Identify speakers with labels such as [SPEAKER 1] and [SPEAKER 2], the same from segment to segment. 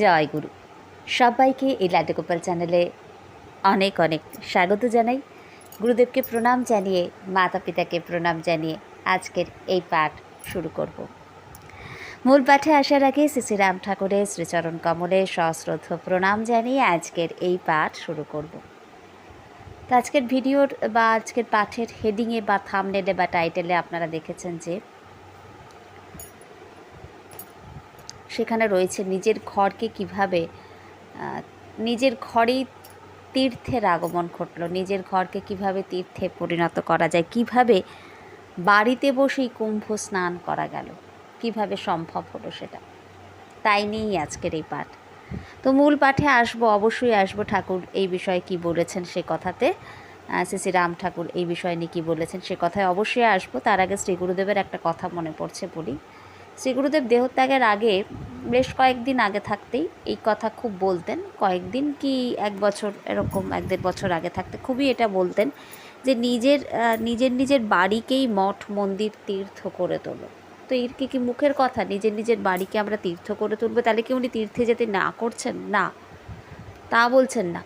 [SPEAKER 1] জয় গুরু। সবাইকে এই লাড্ডুগোপাল চ্যানেলে অনেক অনেক স্বাগত জানাই। গুরুদেবকে প্রণাম জানিয়ে মাতা পিতাকে প্রণাম জানিয়ে আজকের এই পাঠ শুরু করব। মূল পাঠে আসার আগে শ্রী রাম ঠাকুরের শ্রীচরণ কমলে সশ্রদ্ধ প্রণাম জানিয়ে আজকের এই পাঠ শুরু করব। আজকের ভিডিওর বা আজকের পাঠের হেডিংয়ে বা থামনেলে বা টাইটেলে আপনারা দেখেছেন যে সেখানে রয়েছে। নিজের ঘরকে কীভাবে নিজের ঘরেই তীর্থের আগমন ঘটলো। নিজের ঘরকে কীভাবে তীর্থে পরিণত করা যায়? কীভাবে বাড়িতে বসেই কুম্ভ স্নান করা গেল? কীভাবে সম্ভব হলো সেটা? তাই নিয়েই আজকের এই পাঠ। তো মূল পাঠে আসব, অবশ্যই আসব। ঠাকুর এই বিষয়ে কি বলেছেন সে কথাতে শ্রী রাম ঠাকুর এই বিষয় নিয়ে কী বলেছেন সে কথায় অবশ্যই আসব। তার আগে শ্রী গুরুদেবের একটা কথা মনে পড়ছে বলি। শ্রী গুরুদেব দেহত্যাগের আগে বেশ কয়েকদিন আগে থাকতেই এই কথা খুব বলতেন। কয়েকদিন কি এক বছর এরকম, এক দেড় বছর আগে থাকতে খুবই এটা বলতেন যে নিজের নিজের নিজের বাড়িকেই মঠ, মন্দির তীর্থ করে তোলো। তো এর কি কি মুখের কথা? নিজের নিজের বাড়িকে আমরা তীর্থ করে তুলবো? তাহলে কি উনি তীর্থে যেতে না করছেন? না। তা বলছেন না।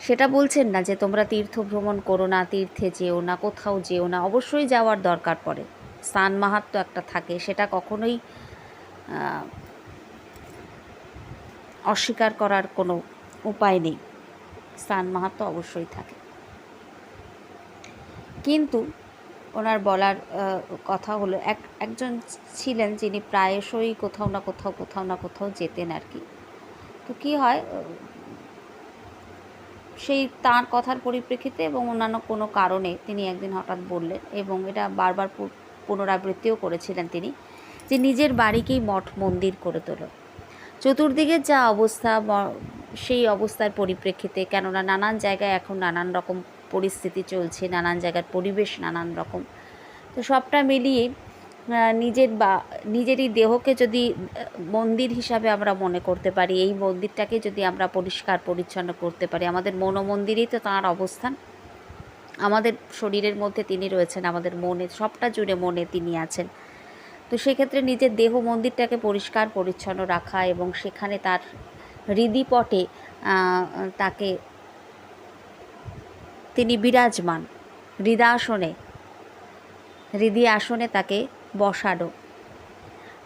[SPEAKER 1] সেটা বলছেন না যে তোমরা তীর্থ ভ্রমণ করো না, তীর্থে যেও না, কোথাও যেও না। অবশ্যই যাওয়ার দরকার পড়ে। স্নান মাহাত্ম একটা থাকে, সেটা কখনোই অস্বীকার করার কোনো উপায় নেই। স্থান মাহাত্ম অবশ্যই থাকে। কিন্তু ওনার বলার কথা হলো, এক, একজন ছিলেন যিনি প্রায়শই কোথাও না কোথাও কোথাও না কোথাও যেতেন আর কি। তো কী হয়, সেই তার কথার পরিপ্রেক্ষিতে এবং অন্যান্য কোনো কারণে তিনি একদিন হঠাৎ বললেন এবং এটা বারবার পুনরাবৃত্তিও করেছিলেন তিনি, যে নিজের বাড়িকেই মঠ মন্দির করে তোলো। চতুর্দিকের যা অবস্থা সেই অবস্থার পরিপ্রেক্ষিতে, কেননা নানান জায়গায় এখন নানান রকম পরিস্থিতি চলছে, নানান জায়গার পরিবেশ নানান রকম। তো সবটা মিলিয়ে নিজের বা, নিজেরই দেহকে যদি মন্দির হিসাবে আমরা মনে করতে পারি, এই মন্দিরটাকে যদি আমরা পরিষ্কার পরিচ্ছন্ন করতে পারি, আমাদের মনোমন্দিরেই তো তাঁর অবস্থান। আমাদের শরীরের মধ্যে তিনি রয়েছেন, আমাদের মনে, সবটা জুড়ে মনে তিনি আছেন। তো সেক্ষেত্রে নিজের দেহ মন্দিরটাকে পরিষ্কার, পরিচ্ছন্ন রাখা এবং সেখানে তার হৃদিপটে তাকে তিনি বিরাজমান, হৃদাসনে হৃদি আসনে তাকে বসানো।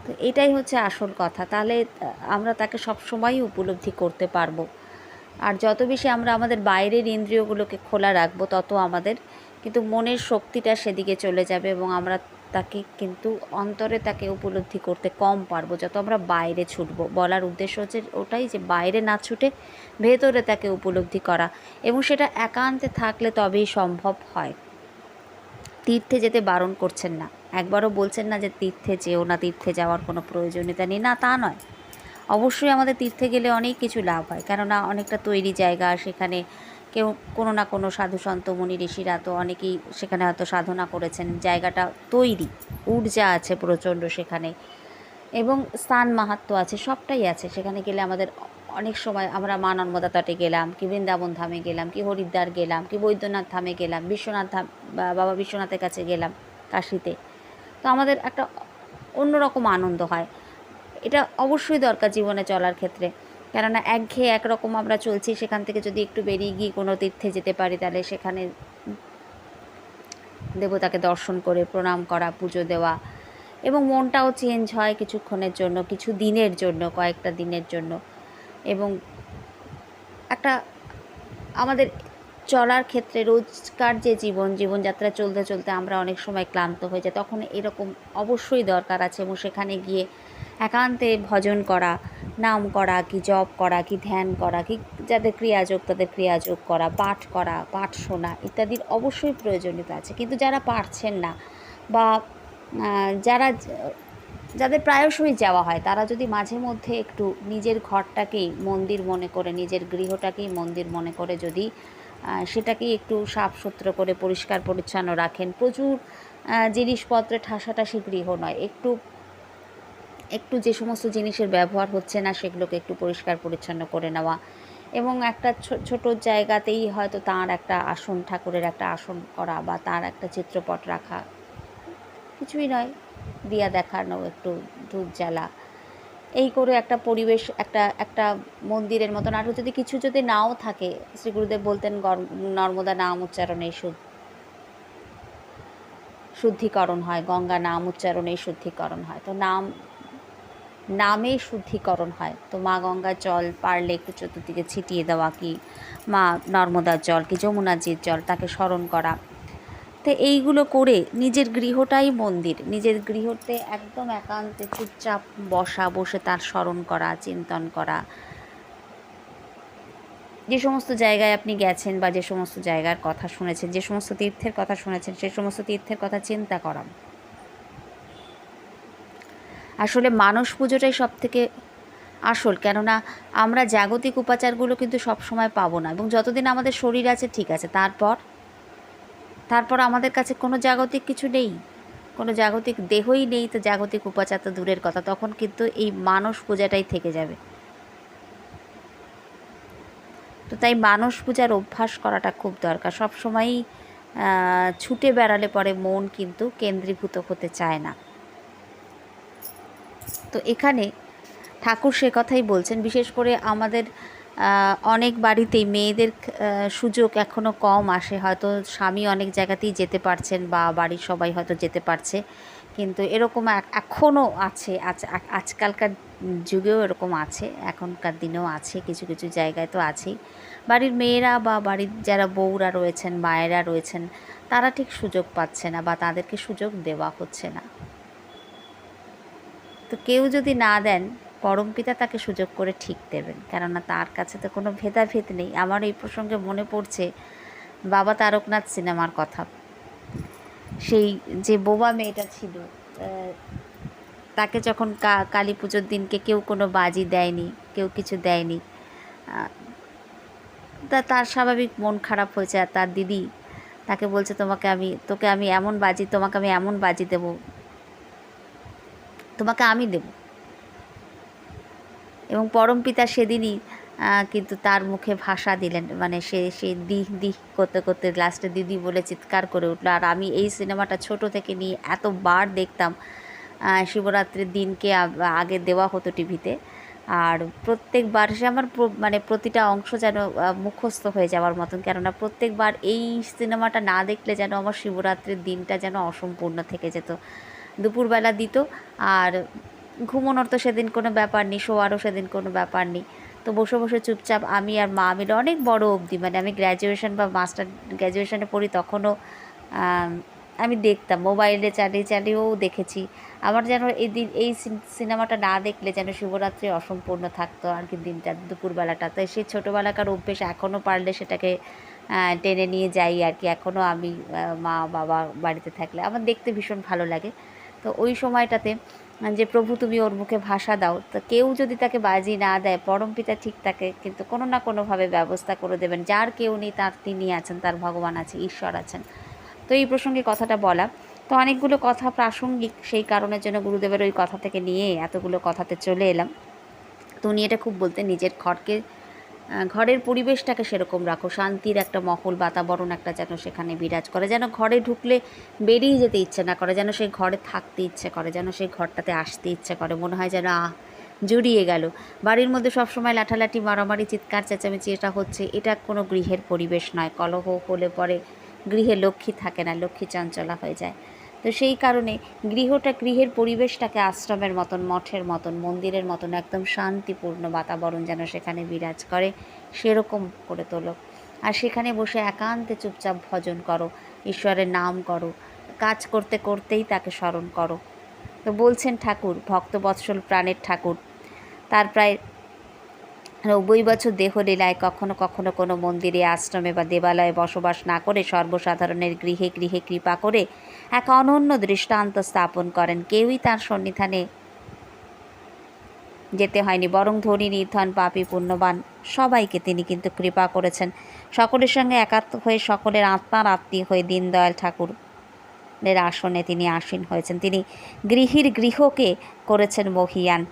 [SPEAKER 1] তো এটাই হচ্ছে আসল কথা। তাহলে আমরা তাকে সবসময়ই উপলব্ধি করতে পারব। আর যত বেশি আমরা আমাদের বাইরের ইন্দ্রিয়গুলোকে খোলা রাখব, তত আমাদের কিন্তু মনের শক্তিটা সেদিকে চলে যাবে এবং আমরা তাকে কিন্তু অন্তরে তাকে উপলব্ধি করতে কম পারব। যত আমরা বাইরে ছুটব, বলার উদ্দেশ্য হচ্ছে ওটাই যে বাইরে না ছুটে ভেতরে তাকে উপলব্ধি করা এবং সেটা একান্তে থাকলে তবেই সম্ভব হয়। তীর্থে যেতে বারণ করছেন না। একবারও বলছেন না যে তীর্থে যেও না, তীর্থে যাওয়ার কোনো প্রয়োজনীয়তা নেই। না, তা নয়। অবশ্যই আমাদের তীর্থে গেলে অনেক কিছু লাভ হয়। কেননা অনেকটা তৈরি জায়গা, সেখানে কেউ কোনো না কোনো সাধু সন্ত, মুনি, ঋষিরা তো অনেকেই সেখানে হয়তো সাধনা করেছেন। জায়গাটা তৈরি ঊর্জা আছে প্রচণ্ড সেখানে। এবং স্থান মাহাত্ম আছে, সবটাই আছে। সেখানে গেলে আমাদের অনেক সময় আমরা মা নর্মদা তটে গেলাম, কি বৃন্দাবন ধামে গেলাম, কি হরিদ্বার গেলাম, কি বৈদ্যনাথ ধামে গেলাম, বিশ্বনাথ ধাম বাবা বিশ্বনাথের কাছে গেলাম কাশিতে। তো আমাদের একটা অন্যরকম আনন্দ হয়। এটা অবশ্যই দরকার জীবনে চলার ক্ষেত্রে। কেননা একঘেয়ে একরকম আমরা চলছি, সেখান থেকে যদি একটু বেরিয়ে গিয়ে কোনো তীর্থে যেতে পারি, তাহলে সেখানে দেবতাকে দর্শন করে, প্রণাম করা, পুজো দেওয়া এবং মনটাও চেঞ্জ হয় কিছুক্ষণের জন্য, কিছু দিনের জন্য, কয়েকটা দিনের জন্য। এবং একটা আমাদের চলার ক্ষেত্রে রোজকার যে জীবন, জীবনযাত্রা চলতে চলতে আমরা অনেক সময় ক্লান্ত হয়ে যাই, তখন এরকম অবশ্যই দরকার আছে এবং সেখানে গিয়ে একান্তে ভজন করা, নাম করা, কি জপ করা, কি ধ্যান করা, কি যাদের ক্রিয়াযোগ তাদের ক্রিয়াযোগ করা, পাঠ করা, পাঠ শোনা ইত্যাদির অবশ্যই প্রয়োজনীয়তা আছে। কিন্তু যারা পারছেন না বা যারা, যাদের প্রায়শই যাওয়া হয়, তারা যদি মাঝে মধ্যে একটু নিজের ঘরটাকেই মন্দির মনে করে, নিজের গৃহটাকেই মন্দির মনে করে যদি সেটাকেই একটু সাফ সুতরো করে, পরিষ্কার, পরিচ্ছন্ন রাখেন। প্রচুর জিনিসপত্রে ঠাসাঠাসি গৃহ নয়, একটু একটু যে সমস্ত জিনিসের ব্যবহার হচ্ছে না, সেগুলোকে একটু পরিষ্কার পরিচ্ছন্ন করে নেওয়া। এবং একটা ছোট জায়গাতেই হয়তো তার একটা আসন, ঠাকুরের একটা আসন করা বা তার একটা চিত্রপট রাখা। কিছুই নয়, দিয়া দেখানো, একটু ধূপ জ্বালা। এই করে একটা পরিবেশ, একটা একটা মন্দিরের মতন। আর যদি কিছু যদি নাও থাকে, শ্রী গুরুদেব বলতেন নর্মদা নাম উচ্চারণে শুদ্ধ শুদ্ধিকরণ হয়, গঙ্গা নাম উচ্চারণে শুদ্ধিকরণ হয়। তো নাম নামে শুদ্ধিকরণ হয়। তো মা গঙ্গার জল পারলে একটু চতুর্দিকে ছিটিয়ে দেওয়া কি? মা নর্মদার জল কি? যমুনাজির জল, তাকে স্মরণ করা। তো এইগুলো করে নিজের গৃহটাই মন্দির। নিজের গৃহতে একদম একান্তে চুপচাপ বসা, বসে তার স্মরণ করা, চিন্তন করা। যে সমস্ত জায়গায় আপনি গেছেন বা যে সমস্ত জায়গার কথা শুনেছেন, যে সমস্ত তীর্থের কথা শুনেছেন, সে সমস্ত তীর্থের কথা চিন্তা করা। আসলে মানস পুজোটাই সব থেকে আসল। কেননা আমরা জাগতিক উপাচারগুলো কিন্তু সব সময় পাবো না এবং যতদিন আমাদের শরীর আছে, ঠিক আছে। তারপর তারপর আমাদের কাছে কোনো জাগতিক কিছু নেই। কোনো জাগতিক দেহই নেই, তো জাগতিক উপাচার তো দূরের কথা। তখন কিন্তু এই মানস পূজাটাই থেকে যাবে। তো তাই মানস পূজার অভ্যাস করাটা খুব দরকার। সব সময়ই ছুটে বেড়ালে পরে মন কিন্তু কেন্দ্রীভূত হতে চায় না। তো এখানে ঠাকুর সে কথাই বলছেন, বিশেষ করে আমাদের অনেক বাড়িতেই মেয়েদের সুযোগ এখনও কম আসে। হয়তো স্বামী অনেক জায়গাতেই যেতে পারছেন বা বাড়ির সবাই হয়তো যেতে পারছে। কিন্তু এরকম এখনও আছে, আজ- আজকালকার যুগেও এরকম আছে, এখনকার দিনেও আছে, কিছু কিছু জায়গায় তো আছেই। বাড়ির মেয়েরা বা বাড়ির যারা বউরা রয়েছেন, মায়েরা রয়েছেন, তারা ঠিক সুযোগ পাচ্ছে না বা তাদেরকে সুযোগ দেওয়া হচ্ছে না। তো কেউ যদি না দেন পরমপিতা তাকে সুযোগ করে ঠিক দেবেন। কেননা তার কাছে তো কোনো ভেদাভেদ নেই। আমার এই প্রসঙ্গে মনে পড়ছে, বাবা তারকনাথ সিনেমার কথা। সেই যে বোবা মেয়েটা ছিল তাকে যখন কালী পুজোর দিনকে কেউ কোনো বাজি দেয়নি, কেউ কিছু দেয়নি তা, তার স্বাভাবিক মন খারাপ হয়েছে। আর তার দিদি তাকে বলছে, তোমাকে আমি, তোকে আমি এমন বাজি, তোমাকে আমি এমন বাজি দেবো তোমাকে আমি দেব। এবং পরমপিতা সেদিনই কিন্তু তার মুখে ভাষা দিলেন। মানে সে সে দিহ দিহ করতে করতে লাস্টে দিদি বলে চিৎকার করে উঠল, আর আমি এই সিনেমাটা ছোট থেকে নিয়ে এতবার দেখতাম শিবরাত্রির দিনকে আগে দেওয়া হতো টিভিতে। আর প্রত্যেকবার সে আমার মানে প্রতিটা অংশ যেন মুখস্থ হয়ে যাওয়ার মতন। কেননা প্রত্যেকবার এই সিনেমাটা না দেখলে যেন আমার শিবরাত্রির দিনটা যেন অসম্পূর্ণ থেকে যেত। দুপুরবেলা দিত। আর ঘুমোনোর তো সেদিন কোনো ব্যাপার নেই, শোয়ারও সেদিন কোনো ব্যাপার নেই। তো বসে বসে চুপচাপ আমি আর মা মিলে অনেক বড় অবধি মানে আমি গ্র্যাজুয়েশন বা মাস্টার গ্র্যাজুয়েশনে পড়ি তখনও, আমি দেখতাম। মোবাইলে চালিয়ে চালিয়েও দেখেছি। আমার যেন এই দিন, এই সিনেমাটা না দেখলে যেন শিবরাত্রি অসম্পূর্ণ থাকতো আর কি দিনটা, দুপুরবেলাটা। তাই সেই ছোটোবেলাকার অভ্যেস এখনও পারলে সেটাকে টেনে নিয়ে যাই আর কি। এখনও আমি মা, বাবা বাড়িতে থাকলে। আমার দেখতে ভীষণ ভালো লাগে। তো ওই সময়টাতে যে প্রভু তুমি ওর মুখে ভাষা দাও তো কেউ যদি তাকে বাজি না দেয় পরমপিতা ঠিক তাকে কিন্তু কোনো না কোনোভাবে ব্যবস্থা করে দেবেন। যার কেউ নেই তার তিনি আছেন তার ভগবান আছে ঈশ্বর আছেন। তো এই প্রসঙ্গে কথাটা বলা তো অনেকগুলো কথা প্রাসঙ্গিক সেই কারণের জন্য গুরুদেবের ওই কথা থেকে নিয়ে এতগুলো কথাতে চলে এলাম। তো উনি এটা খুব বলতেন নিজের আহ, ঘরের পরিবেশটাকে সেরকম রাখো। শান্তির একটা মহল, বাতাবরণ একটা যেন সেখানে বিরাজ করে। যেন ঘরে ঢুকলে বেরিয়ে যেতে ইচ্ছে না করে, যেন সেই ঘরে থাকতে ইচ্ছে করে, যেন সেই ঘরটাতে আসতে ইচ্ছে করে। মনে হয় যেন, আহ, জুড়িয়ে গেল। বাড়ির মধ্যে সবসময় লাঠালাঠি, মারামারি, চিৎকার, চেঁচামেচি, এটা হচ্ছে, এটা কোনো গৃহের পরিবেশ নয়। কলহ হলে পরে গৃহে লক্ষ্মী থাকে না, লক্ষ্মী চঞ্চলা হয়ে যায়। তো সেই কারণে গৃহটা গৃহের পরিবেশটাকে আশ্রমের মতন, মঠের মতন, মন্দিরের মতন একদম শান্তিপূর্ণ বাতাবরণ যেন সেখানে বিরাজ করে, সেরকম করে তোলো। আর সেখানে বসে একান্তে চুপচাপ ভজন করো, ঈশ্বরের নাম করো, কাজ করতে করতেই তাকে স্মরণ করো। তো বলছেন ঠাকুর, ভক্তবৎসল প্রাণের ঠাকুর, তার প্রায় নব্বই বছর দেহলীলায় কখনো কখনো কোনো মন্দিরে, আশ্রমে বা দেবালয়ে বসবাস না করে সর্বসাধারণের গৃহে গৃহে কৃপা করে এক অনন্য দৃষ্টান্ত স্থাপন করেন। কেউই তার সন্নিধানে যেতে হয়নি, বরং ধনী, নির্ধন, পাপী, পুণ্যবান সবাইকে তিনি কিন্তু কৃপা করেছেন। সকলের সঙ্গে একাত্ম হয়ে সকলের আত্মার আত্মীয় হয়ে দীনদয়াল ঠাকুর এর আসনে তিনি আসীন হয়েছেন। তিনি গৃহীর গৃহকে করেছেন মহিয়ান।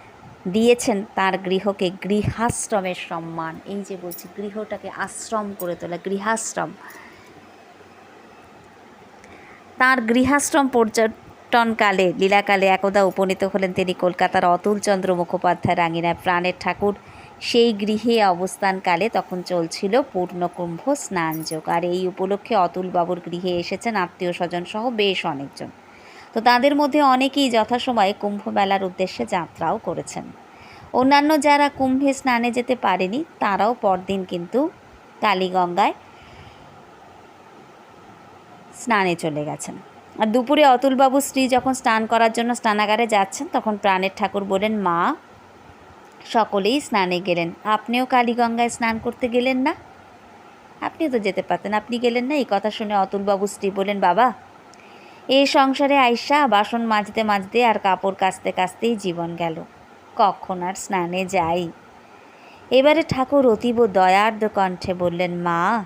[SPEAKER 1] দিয়েছেন তার গৃহকে গৃহাশ্রমের সম্মান। এই যে বলছি, গৃহটাকে আশ্রম করে তোলা, গৃহাশ্রম। তার গৃহাশ্রম পর্যটনকালে, লীলাকালে একদা উপনীত হলেন তিনি কলকাতার অতুলচন্দ্র মুখোপাধ্যায় রাঙিনায়। প্রাণের ঠাকুর, সেই গৃহে অবস্থানকালে তখন চলছিল পূর্ণকুম্ভ স্নানযোগ। আর এই উপলক্ষে অতুলবাবুর গৃহে এসেছেন আত্মীয় স্বজন সহ বেশ অনেকজন। তো তাদের মধ্যে অনেকেই যথাসময়ে কুম্ভ মেলার উদ্দেশ্যে যাত্রাও করেছেন। অন্যান্য যারা কুম্ভে স্নানে যেতে পারেনি, তারাও পরদিন কিন্তু কালীগঙ্গায় স্নানে চলে গেছেন। আর দুপুরে অতুলবাবু স্ত্রী যখন স্নান করার জন্য স্নানাগারে যাচ্ছেন, তখন প্রাণের ঠাকুর বলেন, মা, সকলেই স্নানে গেলেন। আপনিও কালীগঙ্গায় স্নান করতে গেলেন না? আপনিও তো যেতে পারতেন, আপনি গেলেন না? এই কথা শুনে অতুলবাবু স্ত্রী বলেন, বাবা এই সংসারে আইসা বাসন মাজতে মাজতে আর কাপড় কাচতে কাচতেই জীবন গেল। কখন আর স্নানে যাই? এবারে ঠাকুর অতীব দয়ার্দ কণ্ঠে বললেন, মা,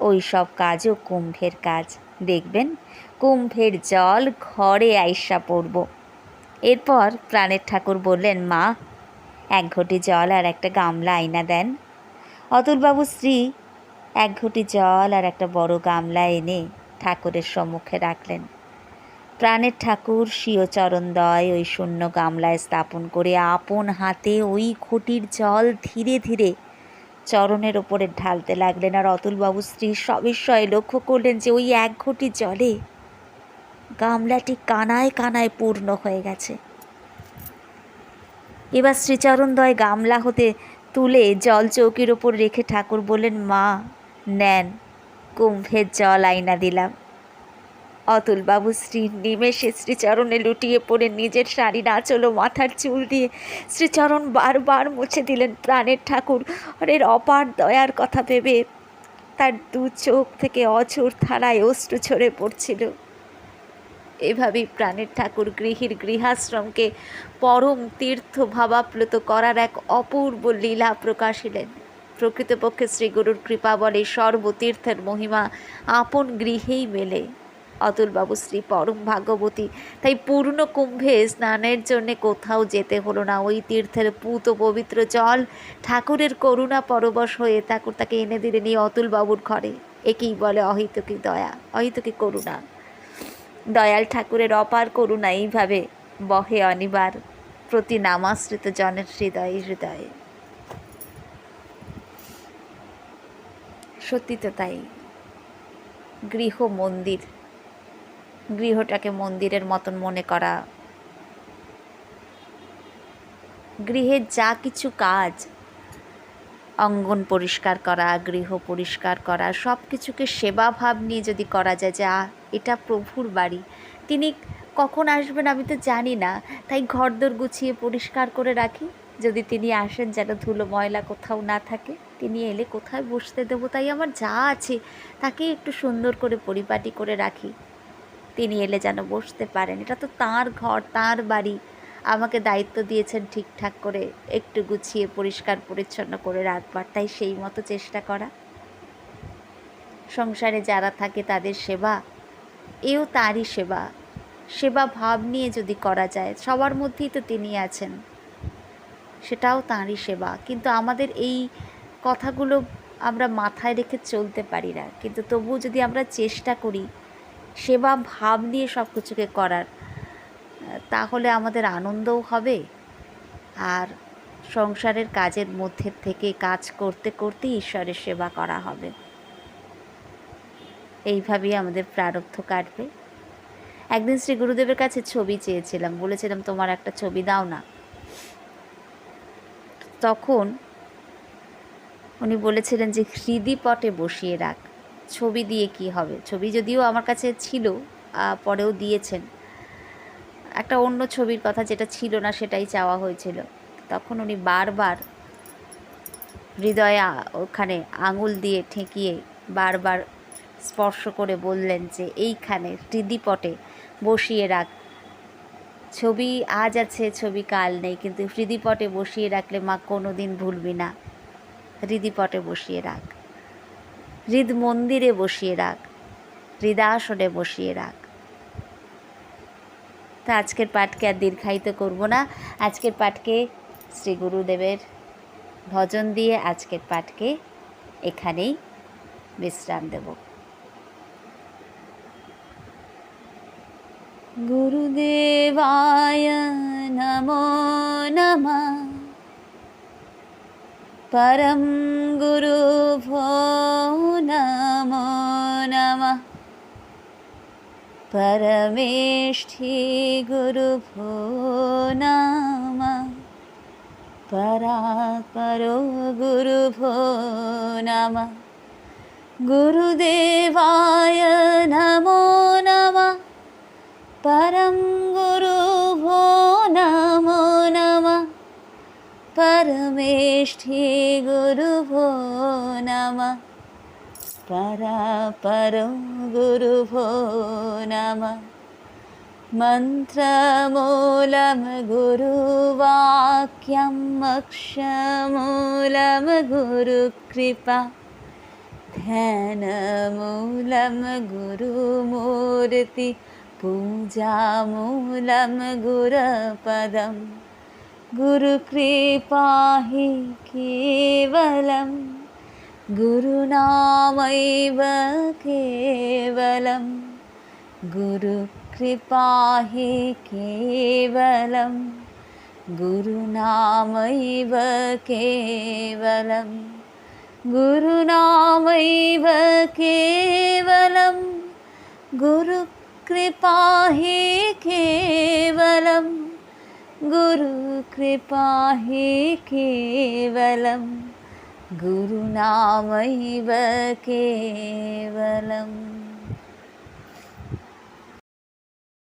[SPEAKER 1] ওই সব কাজও কুম্ভের কাজ। দেখবেন, কুম্ভের জল ঘরে আইসা পড়ব। এরপর প্রাণের ঠাকুর বললেন, মা, এক ঘটি জল আর একটা গামলা আইনা দেন। অতুলবাবু স্ত্রী এক ঘটি জল আর একটা বড় গামলা এনে ঠাকুরের সম্মুখে রাখলেন। প্রাণের ঠাকুর স্বীয় চরণদয় ওই শূন্য গামলায় স্থাপন করে আপন হাতে ওই খুঁটির জল ধীরে ধীরে চরণের ওপরে ঢালতে লাগলেন। আর অতুলবাবু স্ত্রী সবিস্ময়ে লক্ষ্য করলেন যে ওই এক ঘটি জলে গামলাটি কানায় কানায় পূর্ণ হয়ে গেছে। এবার শ্রীচরণদয় গামলা হতে তুলে জল চৌকির ওপর রেখে ঠাকুর বললেন, মা, নেন। কুম্ভের জল আইনা দিলাম। অতুলবাবু শ্রী নিমেষে শ্রীচরণে লুটিয়ে পড়ে নিজের শাড়ি নাচল মাথার চুল দিয়ে শ্রীচরণ বারবার মুছে দিলেন প্রাণের ঠাকুর। এর অপার দয়ার কথা ভেবে তার দু চোখ থেকে অঝোর ধারায় অশ্রু ঝরে পড়ছিল। এভাবেই প্রাণের ঠাকুর গৃহীর গৃহাশ্রমকে পরম তীর্থ ভাবাপ্লুত করার এক অপূর্ব লীলা প্রকাশিলেন প্রকৃতপক্ষে শ্রীগুরুর কৃপা বলে সর্বতীর্থের মহিমা আপন গৃহেই মেলে। অতুলবাবু শ্রী পরম ভাগ্যবতী, তাই পূর্ণ কুম্ভে স্নানের জন্যে কোথাও যেতে হলো না। ওই তীর্থের পুত পবিত্র জল ঠাকুরের করুণা পরবশ হয়ে ঠাকুর তাকে এনে দিলেন এই অতুলবাবুর ঘরে। একেই বলে অহিতকী দয়া, অহিতকী করুণা। দয়াল ঠাকুরের অপার করুণা এইভাবে বহে অনিবার প্রতি নামাশ্রিত জনের হৃদয়ে হৃদয়ে। সত্যি তো তাই। গৃহ মন্দির। গৃহটাকে মন্দিরের মতন মনে করা। গৃহের যা কিছু কাজ, অঙ্গন পরিষ্কার করা, গৃহ পরিষ্কার করা সব কিছুকে সেবা ভাব নিয়ে যদি করা যায় যে এটা প্রভুর বাড়ি। তিনি কখন আসবেন আমি তো জানি না। তাই ঘরদোর গুছিয়ে পরিষ্কার করে রাখি। যদি তিনি আসেন যেন ধুলো ময়লা কোথাও না থাকে, তিনি এলে কোথায় বসতে দেবো? তাই আমার যা আছে, তাকে একটু সুন্দর করে পরিপাটি করে রাখি। তিনি এলে যেন বসতে পারেন। এটা তো তাঁর ঘর, তাঁর বাড়ি। আমাকে দায়িত্ব দিয়েছেন ঠিকঠাক করে, একটু গুছিয়ে, পরিষ্কার, পরিচ্ছন্ন করে রাখবার। তাই সেই মতো চেষ্টা করা। সংসারে যারা থাকে তাদের সেবা, এও তারই সেবা। সেবা ভাব নিয়ে যদি করা যায়, সবার মধ্যেই তো তিনি আছেন। সেটাও তাঁরই সেবা। কিন্তু আমাদের এই কথাগুলো আমরা মাথায় রেখে চলতে পারি না। কিন্তু তবুও যদি আমরা চেষ্টা করি সেবা, ভাব নিয়ে সব কিছুকে করার, তাহলে আমাদের আনন্দও হবে। আর সংসারের কাজের মধ্যে থেকে কাজ করতে করতে ঈশ্বরের সেবা করা হবে। এইভাবেই আমাদের প্রারব্ধ কাটবে। একদিন শ্রী গুরুদেবের কাছে ছবি চেয়েছিলাম। বলেছিলাম, তোমার একটা ছবি দাও না। তখন উনি বলেছিলেন যে হৃদিপটে বসিয়ে রাখ। ছবি দিয়ে কি হবে? ছবি যদিও আমার কাছে ছিল পরেও দিয়েছেন। একটা অন্য ছবির কথা যেটা ছিল না সেটাই চাওয়া হয়েছিল। তখন উনি বারবার হৃদয়ে ওখানে আঙুল দিয়ে ঠেকিয়ে বারবার স্পর্শ করে বললেন যে, এইখানে হৃদিপটে বসিয়ে রাখ। ছবি আজ আছে, ছবি কাল নেই, কিন্তু হৃদিপটে বসিয়ে রাখলে মা কোনো দিন ভুলবি না। হৃদিপটে বসিয়ে রাখ। হৃদ মন্দিরে বসিয়ে রাখ। হৃদাসনে বসিয়ে রাখ। তা আজকের পাঠকে আর দীর্ঘায়িত করব না। আজকের পাঠকে শ্রী গুরুদেবের ভজন দিয়ে আজকের পাঠকে এখানেই বিশ্রাম দেব। गुरुदेवाय नमो नमः। परं गुरुभो नमो नमः। परमेष्ठी गुरुभो नमः। परात्परो गुरुभो नमः। गुरुदेवाय नमो नमः परं गुरुभो नमो नमः। परमेष्ठी गुरुभो नमः। परापरो गुरुभो नमः। मन्त्रमूलं गुरुवाक्यम् अक्षमूलं गुरुकृपा ध्यानमूलं गुरुमूर्ति पूजामूलं गुरपदं गुरुकृपा हि केवलं गुरुनामैव केवलं गुरुकृपा हि केवलं गुरुनामैव केवलं गुरुनामैव केवलं गुरुकृपा हि केवलं गुरुकृपा हि केवलं गुरुनामैव केवलम्